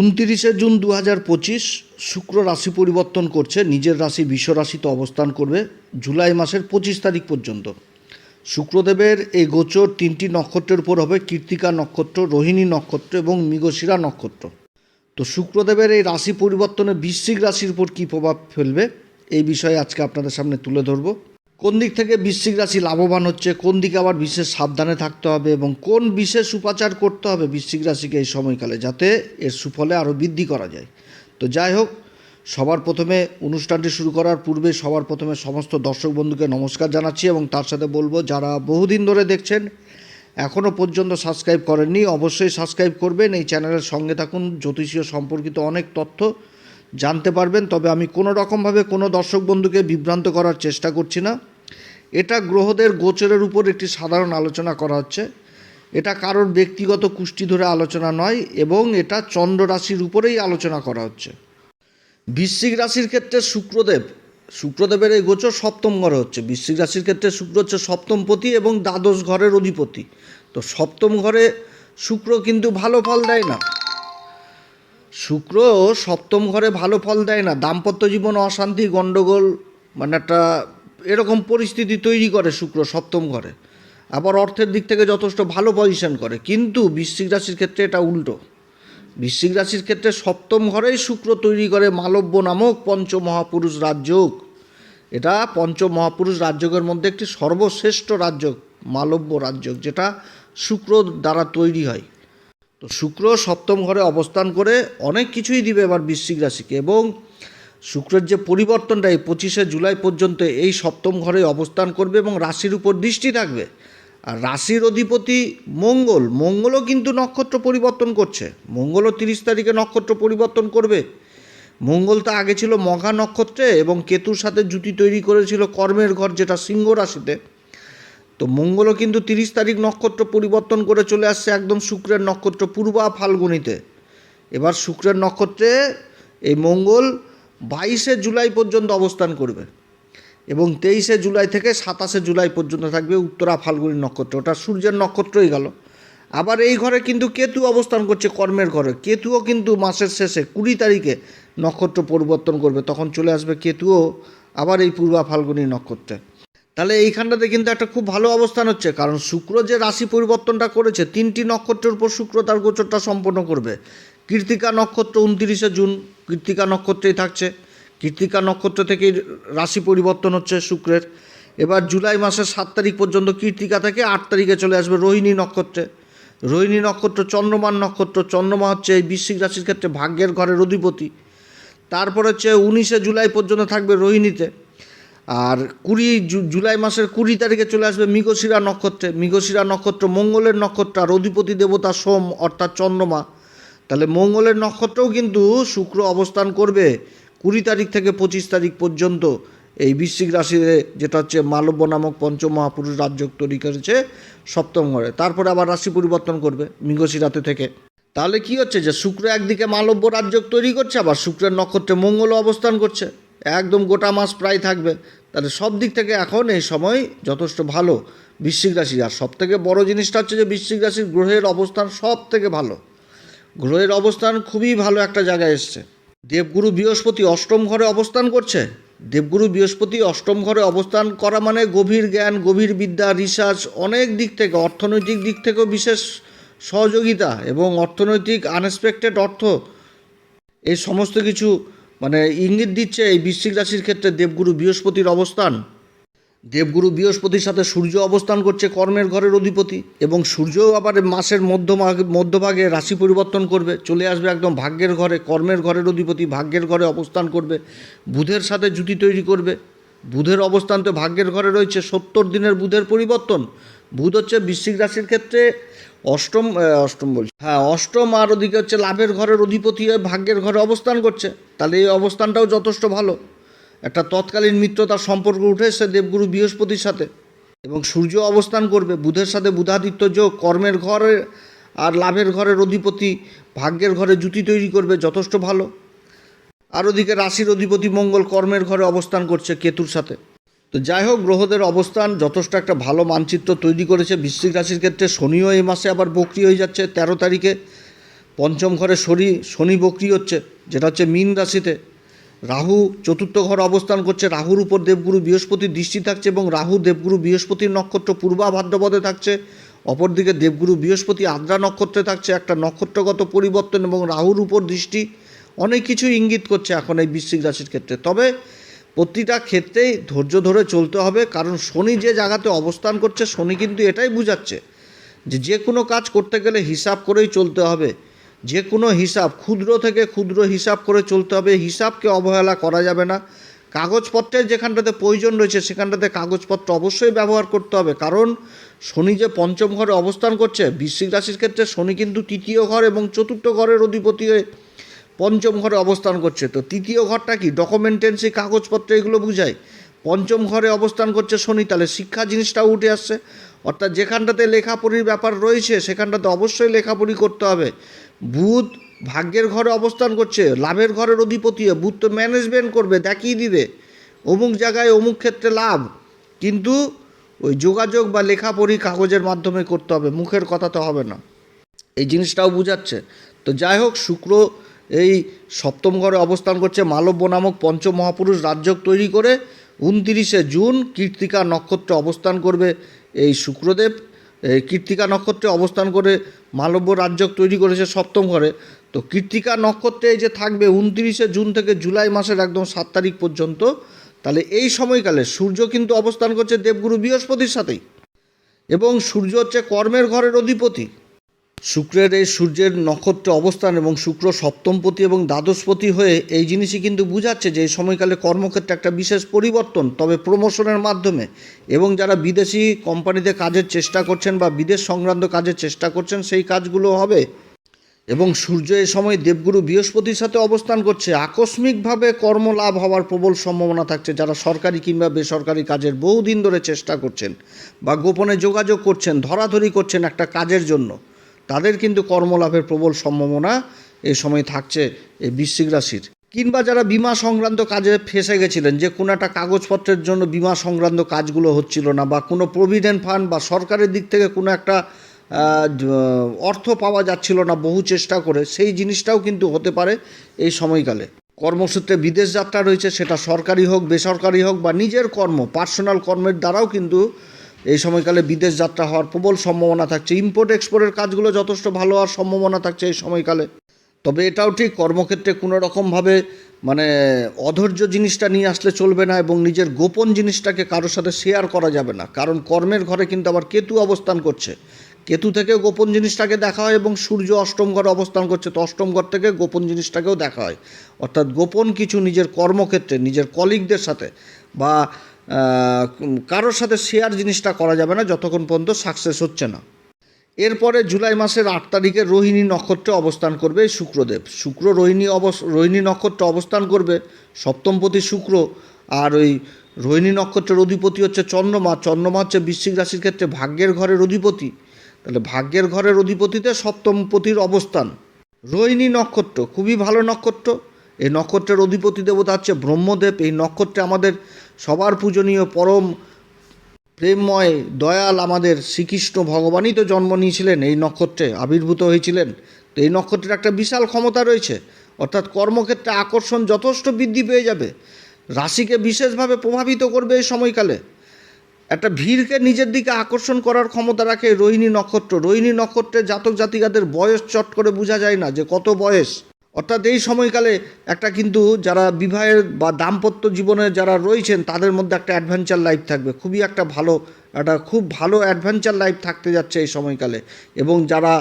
উনতিরিশে June দু হাজার পঁচিশ শুক্র রাশি পরিবর্তন করছে। নিজের রাশি বিশ্ব রাশিতে অবস্থান করবে জুলাই মাসের পঁচিশ তারিখ পর্যন্ত। শুক্রদেবের এই গোচর তিনটি নক্ষত্রের উপর হবে। কীর্তিকা নক্ষত্র, রোহিণী নক্ষত্র এবং মৃগশিরা নক্ষত্র। তো শুক্রদেবের এই রাশি পরিবর্তনে বৃশ্চিক রাশির উপর কী প্রভাব ফেলবে, এই বিষয়ে আজকে আপনাদের সামনে তুলে ধরবো। কোন দিক থেকে বৃশ্চিক রাশি লাভবান হচ্ছে, কোন দিকে আবার বিশেষ সাবধানে থাকতে হবে এবং কোন বিশেষ উপাচার করতে হবে বৃশ্চিক রাশিকে এই সময়কালে যাতে এর সুফলে আরও বৃদ্ধি করা যায়। তো যাই হোক, সবার প্রথমে অনুষ্ঠানটি শুরু করার পূর্বে সবার প্রথমে সমস্ত দর্শক বন্ধুকে নমস্কার জানাচ্ছি এবং তার সাথে বলব, যারা বহুদিন ধরে দেখছেন এখনও পর্যন্ত সাবস্ক্রাইব করেননি, অবশ্যই সাবস্ক্রাইব করবেন। এই চ্যানেলের সঙ্গে থাকুন, জ্যোতিষীয় সম্পর্কিত অনেক তথ্য জানতে পারবেন। তবে আমি কোনো রকমভাবে কোনো দর্শক বন্ধুকে বিভ্রান্ত করার চেষ্টা করছি না। এটা গ্রহদের গোচরের উপর একটি সাধারণ আলোচনা করা হচ্ছে। এটা কারোর ব্যক্তিগত কুষ্টি ধরে আলোচনা নয় এবং এটা চন্দ্র রাশির উপরেই আলোচনা করা হচ্ছে। বৃশ্চিক রাশির ক্ষেত্রে শুক্রদেব, শুক্রদেবের এই গোচর সপ্তম ঘরে হচ্ছে। বৃশ্চিক রাশির ক্ষেত্রে শুক্র হচ্ছে সপ্তমপতি এবং দ্বাদশ ঘরের অধিপতি। তো সপ্তম ঘরে শুক্র কিন্তু ভালো ফল দেয় না। শুক্র সপ্তম ঘরে ভালো ফল দেয় না। দাম্পত্য জীবন অশান্তি গণ্ডগোল মানে একটা এরকম পরিস্থিতি তৈরি করে শুক্র সপ্তম ঘরে। আবার অর্থের দিক থেকে যথেষ্ট ভালো পজিশন করে। কিন্তু বৃশ্চিক রাশির ক্ষেত্রে এটা উল্টো। বৃশ্চিক রাশির ক্ষেত্রে সপ্তম ঘরেই শুক্র তৈরি করে মালব্য নামক পঞ্চমহাপুরুষ রাজযোগ। এটা পঞ্চমহাপুরুষ রাজযোগের মধ্যে একটি সর্বশ্রেষ্ঠ রাজযোগ, মালব্য রাজযোগ, যেটা শুক্র দ্বারা তৈরি হয়। তো শুক্র সপ্তম ঘরে অবস্থান করে অনেক কিছুই দিবে এবার বৃশ্চিক রাশিকে এবং শুক্রের যে পরিবর্তনটা এই পঁচিশে জুলাই পর্যন্ত এই সপ্তম ঘরে অবস্থান করবে এবং রাশির উপর দৃষ্টি থাকবে আর রাশির অধিপতি মঙ্গল, মঙ্গলও কিন্তু নক্ষত্র পরিবর্তন করছে। মঙ্গলও তিরিশ তারিখে নক্ষত্র পরিবর্তন করবে। মঙ্গল তো আগে ছিল মঘা নক্ষত্রে এবং কেতুর সাথে জুতি তৈরি করেছিল কর্মের ঘর যেটা সিংহ রাশিতে। তো মঙ্গলও কিন্তু তিরিশ তারিখ নক্ষত্র পরিবর্তন করে চলে আসছে একদম শুক্রের নক্ষত্র পূর্বা ফাল্গুনিতে। এবার শুক্রের নক্ষত্রে এই মঙ্গল বাইশে জুলাই পর্যন্ত অবস্থান করবে এবং তেইশে জুলাই থেকে সাতাশে জুলাই পর্যন্ত থাকবে উত্তরা ফাল্গুনি নক্ষত্র। ওটা সূর্যের নক্ষত্রই গেল। আবার এই ঘরে কিন্তু কেতু অবস্থান করছে কর্মের ঘরে। কেতুও কিন্তু মাসের শেষে কুড়ি তারিখে নক্ষত্র পরিবর্তন করবে। তখন চলে আসবে কেতুও আবার এই পূর্বা ফাল্গুনি নক্ষত্রে। তাহলে এইখানটাতে কিন্তু একটা খুব ভালো অবস্থান হচ্ছে। কারণ শুক্র যে রাশি পরিবর্তনটা করেছে, তিনটি নক্ষত্রের উপর শুক্র তার গোচরটা সম্পন্ন করবে। কৃত্তিকা নক্ষত্র উনতিরিশে জুন, কৃত্তিকা নক্ষত্রেই থাকছে। কৃত্তিকা নক্ষত্র থেকে রাশি পরিবর্তন হচ্ছে শুক্রের। এবার জুলাই মাসের সাত তারিখ পর্যন্ত কৃত্তিকা থেকে আট তারিখে চলে আসবে রোহিণী নক্ষত্রে। রোহিণী নক্ষত্র চন্দ্রমান নক্ষত্র। চন্দ্রমা হচ্ছে এই বৃশ্চিক রাশির ক্ষেত্রে ভাগ্যের ঘরের অধিপতি। তারপর হচ্ছে উনিশে জুলাই পর্যন্ত থাকবে রোহিণীতে। আর কুড়ি জুলাই মাসের কুড়ি তারিখে চলে আসবে মৃগশিরা নক্ষত্রে। মৃগশিরা নক্ষত্র মঙ্গলের নক্ষত্র আর অধিপতি দেবতা সোম অর্থাৎ চন্দ্রমা। তাহলে মঙ্গলের নক্ষত্রও কিন্তু শুক্র অবস্থান করবে কুড়ি তারিখ থেকে পঁচিশ তারিখ পর্যন্ত। এই বৃশ্চিক রাশিতে যেটা হচ্ছে মালব্য নামক পঞ্চমহাপুরুষ রাজ্য তৈরি করেছে সপ্তম ঘরে। তারপরে আবার রাশি পরিবর্তন করবে মৃগশিরাতে থেকে। তাহলে কি হচ্ছে যে শুক্র একদিকে মালব্য রাজ্য তৈরি করছে, আবার শুক্রের নক্ষত্রে মঙ্গল অবস্থান করছে। একদম গোটা মাস প্রায় থাকবে। তাহলে সব দিক থেকে এখন এই সময় যথেষ্ট ভালো বৃশ্চিক রাশি। আর সব থেকে বড় জিনিসটা হচ্ছে যে বৃশ্চিক রাশির গ্রহের অবস্থান সব থেকে ভালো। গ্রহের অবস্থান খুবই ভালো একটা জায়গায় এসছে। দেবগুরু বৃহস্পতি অষ্টম ঘরে অবস্থান করছে। দেবগুরু বৃহস্পতি অষ্টম ঘরে অবস্থান করা মানে গভীর জ্ঞান, গভীর বিদ্যা রিসার্চ অনেক দিক থেকে, অর্থনৈতিক দিক থেকেও বিশেষ সহযোগিতা এবং অর্থনৈতিক আনএক্সপেক্টেড অর্থ। এই সমস্ত কিছু মানে ইঙ্গিত দিচ্ছে এই বৃশ্চিক রাশির ক্ষেত্রে দেবগুরু বৃহস্পতির অবস্থান। দেবগুরু বৃহস্পতির সাথে সূর্য অবস্থান করছে কর্মের ঘরের অধিপতি এবং সূর্যও আবার মাসের মধ্যভাগে মধ্যভাগে রাশি পরিবর্তন করবে, চলে আসবে একদম ভাগ্যের ঘরে, কর্মের ঘরের অধিপতি ভাগ্যের ঘরে অবস্থান করবে, বুধের সাথে জুতি তৈরি করবে, বুধের অবস্থান তো ভাগ্যের ঘরে রয়েছে, সত্তর দিনের বুধের পরিবর্তন, বুধ হচ্ছে বৃশ্চিক রাশির ক্ষেত্রে অষ্টম অষ্টম বলছি হ্যাঁ অষ্টম আর ওদিকে হচ্ছে লাভের ঘরের অধিপতি হয়ে ভাগ্যের ঘরে অবস্থান করছে, তাহলে এই অবস্থানটাও যথেষ্ট ভালো। একটা তৎকালীন মিত্রতার সম্পর্ক উঠে এসছে দেবগুরু বৃহস্পতির সাথে। এবং সূর্য অবস্থান করবে, বুধের সাথে বুধাদিত্য যোগ, কর্মের ঘরে আর লাভের ঘরের অধিপতি, ভাগ্যের ঘরে জুতি তৈরি করবে, যথেষ্ট ভালো। আর ওদিকে রাশির অধিপতি মঙ্গল কর্মের ঘরে অবস্থান করছে কেতুর সাথে। তো যাই হোক, গ্রহদের অবস্থান যথেষ্ট একটা ভালো মানচিত্র তৈরি করেছে। বৃশ্চিক রাশির ক্ষেত্রে শনিও এই মাসে আবার বকরি হয়ে যাচ্ছে। তেরো তারিখে পঞ্চম ঘরে শনি শনি বক্রি হচ্ছে, যেটা হচ্ছে মীন রাশিতে। রাহু চতুর্থ ঘর অবস্থান করছে। রাহুর উপর দেবগুরু বৃহস্পতির দৃষ্টি থাকছে এবং রাহু দেবগুরু বৃহস্পতির নক্ষত্র পূর্বা ভাদ্রপদে থাকছে। অপরদিকে দেবগুরু বৃহস্পতি আদ্রা নক্ষত্রে থাকছে। একটা নক্ষত্রগত পরিবর্তন এবং রাহুর উপর দৃষ্টি অনেক কিছু ইঙ্গিত করছে এখন এই বৃশ্চিক রাশির ক্ষেত্রে। তবে প্রতিটা ক্ষেত্রেই ধৈর্য ধরে চলতে হবে, কারণ শনি যে জায়গাতে অবস্থান করছে, শনি কিন্তু এটাই বুঝাচ্ছে যে যে কোনো কাজ করতে গেলে হিসাব করেই চলতে হবে। যে কোনো হিসাব, ক্ষুদ্র থেকে ক্ষুদ্র হিসাব করে চলতে হবে। হিসাবকে অবহেলা করা যাবে না। কাগজপত্রের যেখানটাতে প্রয়োজন রয়েছে, সেখানটাতে কাগজপত্র অবশ্যই ব্যবহার করতে হবে। কারণ শনি যে পঞ্চম ঘরে অবস্থান করছে, বৃশ্চিক রাশির ক্ষেত্রে শনি কিন্তু তৃতীয় ঘর এবং চতুর্থ ঘরের অধিপতি হয়ে পঞ্চম ঘরে অবস্থান করছে। তো তৃতীয় ঘরটা কি? ডকুমেন্টেন্সি কাগজপত্র, এগুলো বুঝায় পঞ্চম ঘরে অবস্থান করছে শনি, তাহলে শিক্ষা জিনিসটাও উঠে আসছে। অর্থাৎ যেখানটাতে লেখাপড়ির ব্যাপার রয়েছে, সেখানটাতে অবশ্যই লেখাপড়ি করতে হবে। বুধ ভাগ্যের ঘরে অবস্থান করছে, লাভের ঘরের অধিপতি বুধ তো ম্যানেজমেন্ট করবে, দেখিয়ে দিবে। অমুক জায়গায় অমুক ক্ষেত্রে লাভ। কিন্তু ওই যোগাযোগ বা লেখাপড়ি কাগজের মাধ্যমে করতে হবে, মুখের কথা তো হবে না। এই জিনিসটাও বুঝাচ্ছে। তো যাই হোক, শুক্র এই সপ্তম ঘরে অবস্থান করছে মালব্য নামক পঞ্চম মহাপুরুষ রাজ্যক তৈরি করে, উনতিরিশে জুন কীর্তিকা নক্ষত্রে অবস্থান করবে। এই শুক্রদেব, এই কীর্তিকা নক্ষত্রে অবস্থান করে মালব্য রাজ্য তৈরি করেছে সপ্তম ঘরে। তো কীর্তিকা নক্ষত্রে যে থাকবে উনত্রিশে জুন থেকে জুলাই মাসের একদম সাত তারিখ পর্যন্ত, তাহলে এই সময়কালে সূর্য কিন্তু অবস্থান করছে দেবগুরু বৃহস্পতির সাথেই। এবং সূর্য হচ্ছে কর্মের ঘরের অধিপতি। শুক্রের এই সূর্যের নক্ষত্রে অবস্থান এবং শুক্র সপ্তমপতি এবং দ্বাদশপতি হয়ে এই জিনিসই কিন্তু বুঝাচ্ছে যে এই সময়কালে কর্মক্ষেত্রে একটা বিশেষ পরিবর্তন, তবে প্রমোশনের মাধ্যমে। এবং যারা বিদেশি কোম্পানিতে কাজের চেষ্টা করছেন বা বিদেশ সংক্রান্ত কাজের চেষ্টা করছেন, সেই কাজগুলো হবে। এবং সূর্য এ সময় দেবগুরু বৃহস্পতির সাথে অবস্থান করছে। আকস্মিকভাবে কর্মলাভ হওয়ার প্রবল সম্ভাবনা থাকছে যারা সরকারি কিংবা বেসরকারি কাজের বহুদিন ধরে চেষ্টা করছেন বা গোপনে যোগাযোগ করছেন, ধরাধরি করছেন একটা কাজের জন্য। তাদের কিন্তু কর্মলাভের প্রবল সম্ভাবনা এই সময় থাকছে এই বৃশ্চিক রাশির। কিংবা যারা বিমা সংক্রান্ত কাজে ফেসে গেছিলেন, যে কোনো একটা কাগজপত্রের জন্য বিমা সংক্রান্ত কাজগুলো হচ্ছিল না, বা কোনো প্রভিডেন্ট ফান্ড বা সরকারের দিক থেকে কোনো একটা অর্থ পাওয়া যাচ্ছিল না বহু চেষ্টা করে, সেই জিনিসটাও কিন্তু হতে পারে এই সময়কালে। কর্মসূত্রে বিদেশ যাত্রা রয়েছে, সেটা সরকারি হোক, বেসরকারি হোক বা নিজের কর্ম, পার্সোনাল কর্মের দ্বারাও কিন্তু এই সময়কালে বিদেশ যাত্রা হওয়ার প্রবল সম্ভাবনা থাকছে। ইম্পোর্ট এক্সপোর্টের কাজগুলো যথেষ্ট ভালো হওয়ার সম্ভাবনা থাকছে এই সময়কালে। তবে এটাও ঠিক, কর্মক্ষেত্রে কোনো রকমভাবে মানে অধৈর্য জিনিসটা নিয়ে আসলে চলবে না এবং নিজের গোপন জিনিসটাকে কারোর সাথে শেয়ার করা যাবে না। কারণ কর্মের ঘরে কিন্তু আবার কেতু অবস্থান করছে। কেতু থেকেও গোপন জিনিসটাকে দেখা হয় এবং সূর্য অষ্টম ঘরে অবস্থান করছে, তো অষ্টম ঘর থেকে গোপন জিনিসটাকেও দেখা হয়। অর্থাৎ গোপন কিছু নিজের কর্মক্ষেত্রে, নিজের কলিগদের সাথে বা কারোর সাথে শেয়ার জিনিসটা করা যাবে না, যতক্ষণ পর্যন্ত সাকসেস হচ্ছে না। এরপরে জুলাই মাসের আট তারিখে রোহিণী নক্ষত্রে অবস্থান করবে শুক্রদেব। শুক্র রোহিণী অবস, রোহিণী নক্ষত্রে অবস্থান করবে সপ্তমপতি শুক্র, আর ওই রোহিণী নক্ষত্রের অধিপতি হচ্ছে চন্দ্রমা। চন্দ্রমা হচ্ছে বৃশ্চিক রাশির ক্ষেত্রে ভাগ্যের ঘরের অধিপতি। তাহলে ভাগ্যের ঘরের অধিপতিতে সপ্তমপতির অবস্থান। রোহিণী নক্ষত্র, খুবই ভালো নক্ষত্র। এই নক্ষত্রের অধিপতি দেবতা হচ্ছে ব্রহ্মদেব। এই নক্ষত্রে আমাদের সবার পূজনীয়, পরম প্রেমময়, দয়াল আমাদের শ্রীকৃষ্ণ ভগবানই তো জন্ম নিয়েছিলেন এই নক্ষত্রে, আবির্ভূত হয়েছিলেন। তো এই নক্ষত্রের একটা বিশাল ক্ষমতা রয়েছে। অর্থাৎ কর্মক্ষেত্রে আকর্ষণ যথেষ্ট বৃদ্ধি পেয়ে যাবে। রাশিকে বিশেষভাবে প্রভাবিত করবে এই সময়কালে। একটা ভিড়কে নিজের দিকে আকর্ষণ করার ক্ষমতা রাখে রোহিণী নক্ষত্র। রোহিণী নক্ষত্রের জাতক জাতিকাদের বয়স চট করে বোঝা যায় না যে কত বয়স। অর্থাৎ এই সময়কালে একটা কিন্তু যারা বিবাহের বা দাম্পত্য জীবনে যারা রয়েছেন, তাদের মধ্যে একটা অ্যাডভেঞ্চার লাইফ থাকবে। খুবই একটা ভালো, একটা খুব ভালো অ্যাডভেঞ্চার লাইফ থাকতে যাচ্ছে এই সময়কালে। এবং যারা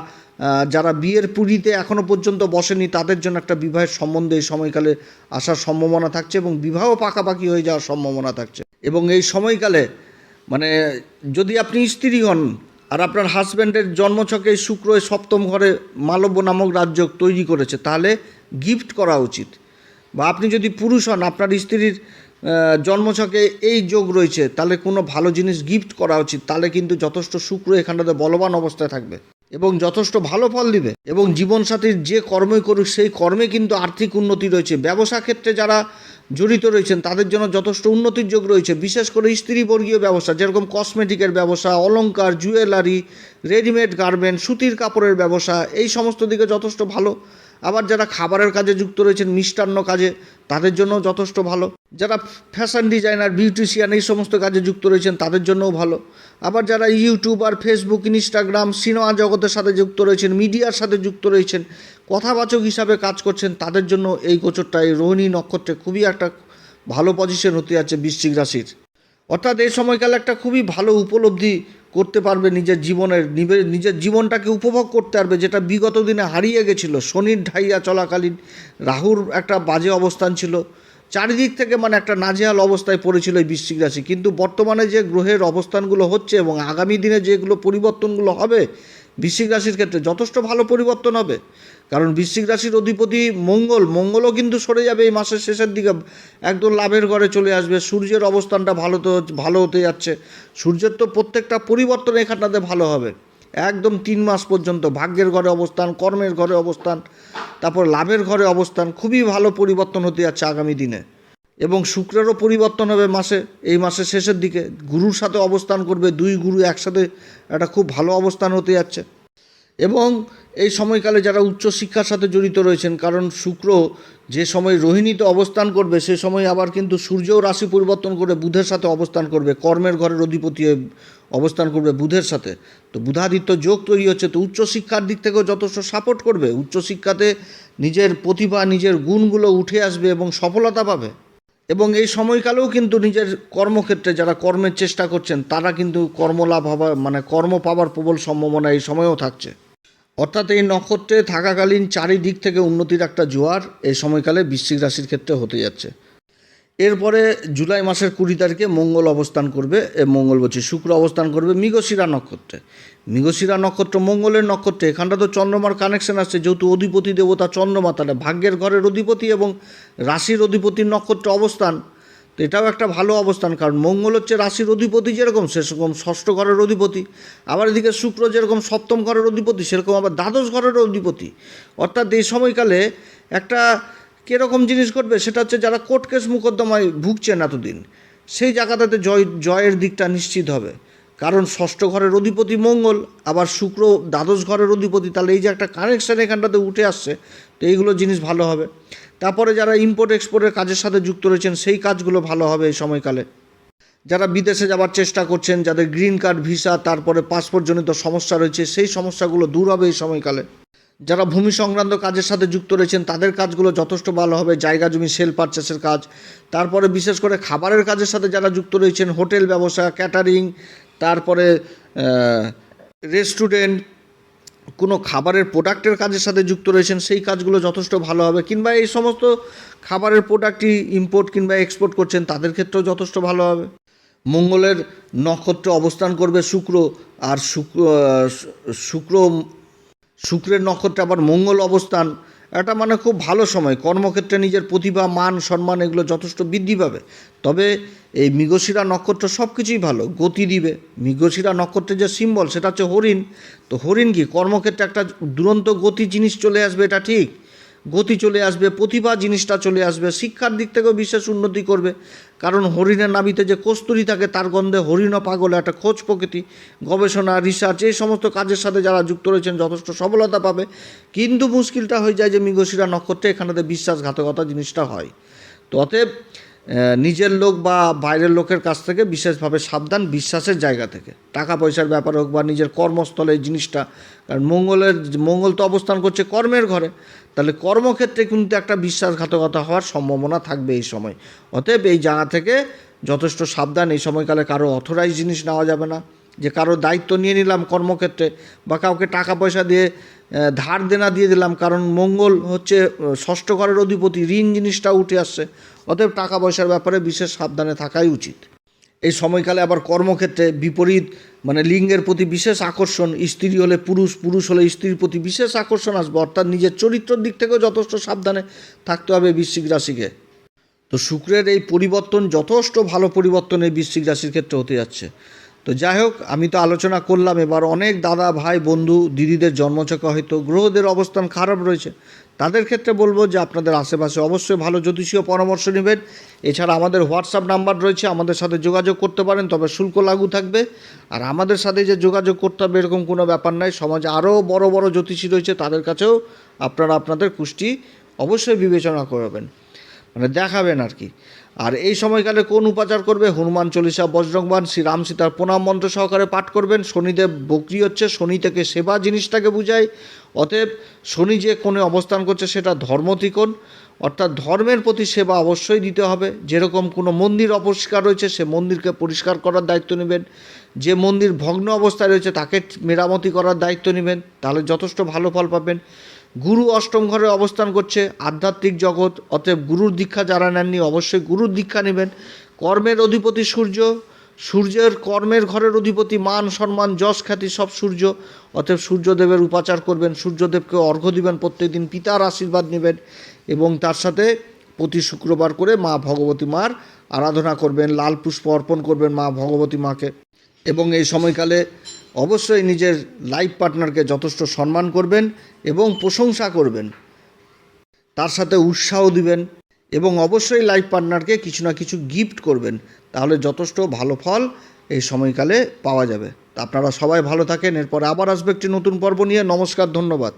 যারা বিয়ের পুরীতে এখনও পর্যন্ত বসেনি, তাদের জন্য একটা বিবাহের সম্বন্ধে এই সময়কালে আসার সম্ভাবনা থাকছে এবং বিবাহ পাকাপাকি হয়ে যাওয়ার সম্ভাবনা থাকছে। এবং এই সময়কালে মানে যদি আপনি স্ত্রী হন আর আপনার হাজব্যান্ডের জন্মছকে শুক্র সপ্তম ঘরে মালব্য নামক রাজ্য তৈরি করেছে, তাহলে গিফট করা উচিত। বা আপনি যদি পুরুষ হন, আপনার স্ত্রীর জন্মছকে এই যোগ রয়েছে, তাহলে কোনো ভালো জিনিস গিফট করা উচিত, তাহলে কিন্তু যথেষ্ট শুক্র এখানটাতে বলবান অবস্থায় থাকবে এবং যথেষ্ট ভালো ফল দিবে এবং জীবনসাথীর যে কর্মই করুক, সেই কর্মে কিন্তু আর্থিক উন্নতি রয়েছে। ব্যবসা ক্ষেত্রে যারা জড়িত রয়েছেন, তাদের জন্য যথেষ্ট উন্নতির যোগ রয়েছে। বিশেষ করে স্ত্রীবর্গীয় ব্যবসা, যেরকম কসমেটিকের ব্যবসা অলঙ্কার জুয়েলারি রেডিমেড গার্মেন্ট সুতির কাপড়ের ব্যবসা, এই সমস্ত দিকে যথেষ্ট ভালো। আবার যারা খাবারের কাজে যুক্ত রয়েছেন, মিষ্টান্ন কাজে, তাদের জন্য যথেষ্ট ভালো। যারা ফ্যাশন ডিজাইনার বিউটিশিয়ান এই সমস্ত কাজে যুক্ত রয়েছেন, তাদের জন্যও ভালো। আবার যারা ইউটিউবার ফেসবুক ইনস্টাগ্রাম সিনেমা জগতের সাথে যুক্ত রয়েছেন মিডিয়ার সাথে যুক্ত রয়েছেন কথাবাচক হিসাবে কাজ করছেন, তাদের জন্য এই গোচরটা, এই রোহিণী নক্ষত্রে খুবই একটা ভালো পজিশন হতে যাচ্ছে বৃশ্চিক রাশির। অর্থাৎ এই সময়কালে একটা খুবই ভালো উপলব্ধি করতে পারবে নিজের জীবনের নিজের জীবনটাকে উপভোগ করতে পারবে, যেটা বিগত দিনে হারিয়ে গেছিল। শনির ঢাইয়া চলাকালীন রাহুর একটা বাজে অবস্থান ছিল। চারিদিক থেকে মানে একটা নাজেহাল অবস্থায় পড়েছিল এই বৃশ্চিক রাশি। কিন্তু বর্তমানে যে গ্রহের অবস্থানগুলো হচ্ছে এবং আগামী দিনে যেগুলো পরিবর্তনগুলো হবে, বৃশ্চিক রাশির ক্ষেত্রে যথেষ্ট ভালো পরিবর্তন হবে। কারণ বৃশ্চিক রাশির অধিপতি মঙ্গল, মঙ্গলও কিন্তু সরে যাবে এই মাসের শেষের দিকে। একদম লাভের ঘরে চলে আসবে। সূর্যের অবস্থানটা ভালো তো ভালো হতে যাচ্ছে। সূর্যের তো প্রত্যেকটা পরিবর্তন এখানটাতে ভালো হবে। একদম তিন মাস পর্যন্ত ভাগ্যের ঘরে অবস্থান, কর্মের ঘরে অবস্থান, তারপর লাভের ঘরে অবস্থান খুবই ভালো পরিবর্তন হতে যাচ্ছে আগামী দিনে। এবং শুক্রেরও পরিবর্তন হবে মাসে, এই মাসের শেষের দিকে। গুরুর সাথে অবস্থান করবে, দুই গুরু একসাথে একটা খুব ভালো অবস্থান হতে যাচ্ছে। এবং এই সময়কালে যারা উচ্চশিক্ষার সাথে জড়িত রয়েছেন, কারণ শুক্র যে সময় রোহিণীতে অবস্থান করবে, সে সময় আবার কিন্তু সূর্যও রাশি পরিবর্তন করে বুধের সাথে অবস্থান করবে, কর্মের ঘরের অধিপতি অবস্থান করবে বুধের সাথে। তো বুধাদিত্য যোগ তৈরি হচ্ছে, তো উচ্চশিক্ষার দিক থেকেও যথেষ্ট সাপোর্ট করবে। উচ্চশিক্ষাতে নিজের প্রতিভা, নিজের গুণগুলো উঠে আসবে এবং সফলতা পাবে। এবং এই সময়কালেও কিন্তু নিজের কর্মক্ষেত্রে যারা কর্মের চেষ্টা করছেন, তারা কিন্তু কর্মলাভ হবার মানে কর্ম পাওয়ার প্রবল সম্ভাবনা এই সময়েও থাকছে। অর্থাৎ এই নক্ষত্রে থাকাকালীন চারিদিক থেকে উন্নতির একটা জোয়ার এই সময়কালে বৃশ্চিক রাশির ক্ষেত্রে হতে যাচ্ছে। এরপরে জুলাই মাসের কুড়ি তারিখে মঙ্গল অবস্থান করবে মঙ্গল বলছি শুক্র অবস্থান করবে মৃগশিরা নক্ষত্রে। মৃগশিরা নক্ষত্র মঙ্গলের নক্ষত্রে, এখানটা তো চন্দ্রমার কানেকশন আসছে, যেহেতু অধিপতি দেবতা চন্দ্রমা তাহলে ভাগ্যের ঘরের অধিপতি এবং রাশির অধিপতির নক্ষত্র অবস্থান। তো এটাও একটা ভালো অবস্থান, কারণ মঙ্গল হচ্ছে রাশির অধিপতি যেরকম, সেরকম ষষ্ঠ ঘরের অধিপতি। আবার এদিকে শুক্র যেরকম সপ্তম ঘরের অধিপতি, সেরকম আবার দ্বাদশ ঘরের অধিপতি। অর্থাৎ এই সময়কালে একটা কীরকম জিনিস ঘটবে, সেটা হচ্ছে যারা কোর্ট কেস মোকদ্দমায় ভুগছেন এতদিন, সেই জায়গাটাতে জয়, জয়ের দিকটা নিশ্চিত হবে। কারণ ষষ্ঠ ঘরের অধিপতি মঙ্গল, আবার শুক্র দ্বাদশ ঘরের অধিপতি, তাহলে এই যে একটা কানেকশান এখানটাতে উঠে আসছে, তো এইগুলো জিনিস ভালো হবে। তারপরে যারা ইম্পোর্ট এক্সপোর্টের কাজের সাথে যুক্ত রয়েছেন, সেই কাজগুলো ভালো হবে এই সময়কালে। যারা বিদেশে যাওয়ার চেষ্টা করছেন, যাদের গ্রিন কার্ড ভিসা তারপরে পাসপোর্টজনিত সমস্যা রয়েছে, সেই সমস্যাগুলো দূর হবে এই সময়কালে। যারা ভূমি সংক্রান্ত কাজের সাথে যুক্ত রয়েছেন, তাদের কাজগুলো যথেষ্ট ভালো হবে, জায়গা জমি, সেল পারচেসের কাজ। তারপরে বিশেষ করে খাবারের কাজের সাথে যারা যুক্ত রয়েছেন, হোটেল ব্যবসা ক্যাটারিং তারপরে রেস্টুরেন্ট কোনো খাবারের প্রোডাক্টের কাজের সাথে যুক্ত রয়েছেন, সেই কাজগুলো যথেষ্ট ভালো হবে কিংবা এই সমস্ত খাবারের প্রোডাক্টই ইম্পোর্ট কিংবা এক্সপোর্ট করছেন, তাদের ক্ষেত্রেও যথেষ্ট ভালো হবে। মঙ্গলের নক্ষত্র অবস্থান করবে শুক্র, আর শুক্র শুক্র, শুক্রের নক্ষত্রে আবার মঙ্গল অবস্থান এটা মানে খুব ভালো সময়। কর্মক্ষেত্রে নিজের প্রতিভা, মান, সম্মান এগুলো যথেষ্ট বৃদ্ধি পাবে। তবে এই মৃগশিরা নক্ষত্র সব কিছুই ভালো। গতি দিবে। মৃগশিরা নক্ষত্রের যে সিম্বল সেটা হচ্ছে হরিণ। তো হরিণ কি? কর্মক্ষেত্রে একটা দুরন্ত গতি জিনিস চলে আসবে, এটা ঠিক। গতি চলে আসবে, প্রতিভা জিনিসটা চলে আসবে। শিক্ষার দিক থেকেও বিশেষ উন্নতি করবে। কারণ হরিণের নাবিতে যে কস্তুরি থাকে, তার গন্ধে হরিণ পাগল একটা খোঁজ প্রকৃতি, গবেষণা রিসার্চ এই সমস্ত কাজের সাথে যারা যুক্ত রয়েছেন, যথেষ্ট সফলতা পাবে। কিন্তু মুশকিলটা হয়ে যায় যে মৃগশিরা নক্ষত্রে এখানেতে বিশ্বাসঘাতকতা জিনিসটা হয়। তো অতএব নিজের লোক বা বাইরের লোকের কাছ থেকে বিশেষভাবে সাবধান বিশ্বাসের জায়গা থেকে। টাকা পয়সার ব্যাপার হোক বা নিজের কর্মস্থলে এই জিনিসটা। কারণ মঙ্গলের, মঙ্গল তো অবস্থান করছে কর্মের ঘরে। তাহলে কর্মক্ষেত্রে কিন্তু একটা বিশ্বাসঘাতকতা হওয়ার সম্ভাবনা থাকবে এই সময়। অতএব এই জায়গা থেকে যথেষ্ট সাবধান। এই সময়কালে কারও অথরাইজ জিনিস নেওয়া যাবে না। যে কারও দায়িত্ব নিয়ে নিলাম কর্মক্ষেত্রে বা কাউকে টাকা পয়সা দিয়ে ধার দেনা দিয়ে দিলাম, কারণ মঙ্গল হচ্ছে ষষ্ঠ ঘরের অধিপতি, ঋণ জিনিসটা উঠে আসছে, অতএব টাকা পয়সার ব্যাপারে বিশেষ সাবধানে থাকাই উচিত। এই সময়কালে আবার কর্মক্ষেত্রে বিপরীত মানে লিঙ্গের প্রতি বিশেষ আকর্ষণ, স্ত্রী হলে পুরুষ পুরুষ হলে স্ত্রীর প্রতি বিশেষ আকর্ষণ আসবে, অর্থাৎ নিজের চরিত্রের দিক থেকেও যথেষ্ট সাবধানে থাকতে হবে বৃশ্চিক রাশিকে। তো শুক্রের এই পরিবর্তন যথেষ্ট ভালো পরিবর্তন এই বৃশ্চিক রাশির ক্ষেত্রে হতে যাচ্ছে। তো যাই হোক, আমি তো আলোচনা করলাম এবার অনেক দাদা, ভাই, বন্ধু, দিদিদের জন্মছকে হয়তো, গ্রহদের অবস্থান খারাপ রয়েছে। তাদের ক্ষেত্রে বলব যে আপনাদের আশেপাশে অবশ্যই ভালো জ্যোতিষীয় পরামর্শ নেবেন। এছাড়া আমাদের হোয়াটসঅ্যাপ নাম্বার রয়েছে, আমাদের সাথে যোগাযোগ করতে পারেন, তবে শুল্ক লাগু থাকবে। আর আমাদের সাথে যে যোগাযোগ করতে হবে এরকম কোনো ব্যাপার নাই, সমাজে আরও বড় বড় জ্যোতিষী রয়েছে, তাদের কাছেও আপনারা আপনাদের কুষ্টি অবশ্যই বিবেচনা করবেন। মানে দেখাবেন আর কি। আর এই সময়কালে কোন উপাচার করবে? হনুমান চল্লিশা বজরংবান শ্রীরাম সীতার প্রণাম মন্ত্র সহকারে পাঠ করবেন। শনিদেব বকরি হচ্ছে, শনি থেকে সেবা জিনিসটাকে বুঝায়। অতএব শনি যে কোণে অবস্থান করছে সেটা ধর্মতিকোণ অর্থাৎ ধর্মের প্রতি সেবা অবশ্যই দিতে হবে। যেরকম কোনো মন্দির অপরিষ্কার রয়েছে, সে মন্দিরকে পরিষ্কার করার দায়িত্ব নেবেন। যে মন্দির ভগ্ন অবস্থায় রয়েছে, তাকে মেরামতি করার দায়িত্ব নেবেন। তাহলে যথেষ্ট ভালো ফল পাবেন। গুরু অষ্টম ঘরে অবস্থান করছে, আধ্যাত্মিক জগৎ, অতএব গুরুর দীক্ষা যারা নেননি অবশ্যই গুরুর দীক্ষা নেবেন। কর্মের অধিপতি সূর্য, সূর্যের কর্মের ঘরের অধিপতি মান, সম্মান, যশ খ্যাতি সব সূর্য। অতএব সূর্যদেবের উপাচার করবেন, সূর্যদেবকে অর্ঘ্য দিবেন, প্রত্যেকদিন পিতার আশীর্বাদ নেবেন এবং তার সাথে প্রতি শুক্রবার করে মা ভগবতী মার আরাধনা করবেন, লাল পুষ্প অর্পণ করবেন মা ভগবতী মাকে। এবং এই সময়কালে অবশ্যই নিজের লাইফ পার্টনারকে যথেষ্ট সম্মান করবেন এবং প্রশংসা করবেন। তার সাথে উৎসাহ দিবেন এবং অবশ্যই লাইফ পার্টনারকে কিছু না কিছু গিফট করবেন। তাহলে যথেষ্ট ভালো ফল এই সময়কালে পাওয়া যাবে। তা আপনারা সবাই ভালো থাকেন, এরপর আবার আসবে একটি নতুন পর্ব নিয়ে। নমস্কার, ধন্যবাদ।